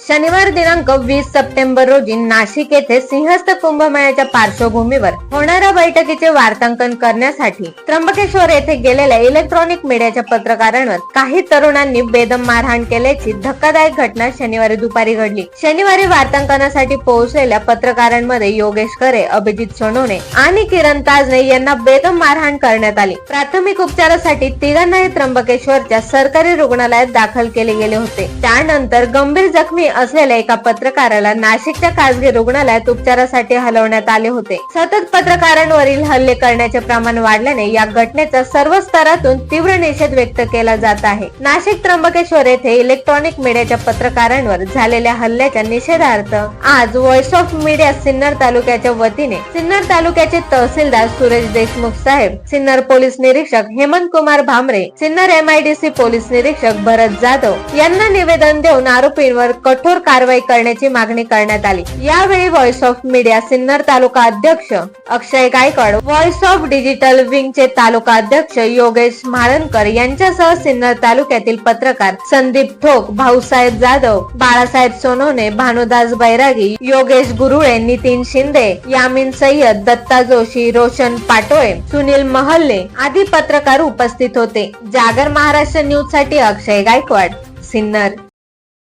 शनिवार दिनांक वीस सप्टेंबर रोजी नाशिक येथे सिंहस्थ कुंभमेळ्याच्या पार्श्वभूमीवर होणाऱ्या बैठकीचे वार्तांकन करण्यासाठी त्र्यंबकेश्वर येथे गेलेल्या इलेक्ट्रॉनिक मीडियाच्या पत्रकारांवर काही तरुणांनी बेदम मारहाण केल्याची धक्कादायक घटना शनिवारी दुपारी घडली. शनिवारी वार्तांकनासाठी पोहोचलेल्या पत्रकारांमध्ये योगेश खरे अभिजित सोनवणे आणि किरण ताजने यांना बेदम मारहाण करण्यात आली. प्राथमिक उपचारासाठी तिघांनाही त्र्यंबकेश्वरच्या सरकारी रुग्णालयात दाखल केले गेले होते. त्यानंतर गंभीर जखमी असलेल्या एका पत्रकाराला नाशिकच्या खासगी रुग्णालयात उपचारासाठी हलवण्यात आले होते. सतत पत्रकारांवरील हल्ले करण्याचे प्रमाण वाढल्याने या घटनेचा सर्व स्तरातून तीव्र निषेध व्यक्त केला जात आहे. नाशिक त्र्यंबकेश्वर येथे इलेक्ट्रॉनिक मीडियाच्या पत्रकारांवर झालेल्या हल्ल्याच्या निषेधार्थ आज व्हॉइस ऑफ मीडिया सिन्नर तालुक्याच्या वतीने सिन्नर तालुक्याचे तहसीलदार सुरेश देशमुख साहेब सिन्नर पोलीस निरीक्षक हेमंत कुमार भामरे सिन्नर एमआयडीसी पोलीस निरीक्षक भरत जाधव यांना निवेदन देऊन आरोपींवर कठोर कारवाई करण्याची मागणी करण्यात आली. यावेळी voice of media Sinnar taluka अध्यक्ष Akshay Gaikwad voice of digital विंगचे तालुका अध्यक्ष योगेश म्हाळणकर यांच्यासह सिन्नर तालुक्यातील पत्रकार संदीप ठोक भाऊसाहेब जाधव बाळासाहेब सोनवणे भानुदास बैरागी योगेश गुरुळे नितीन शिंदे यामिन सय्यद दत्ता जोशी रोशन पाटोळे सुनील महल्ले आदी पत्रकार उपस्थित होते. जागर महाराष्ट्र न्यूजसाठी अक्षय गायकवाड सिन्नर.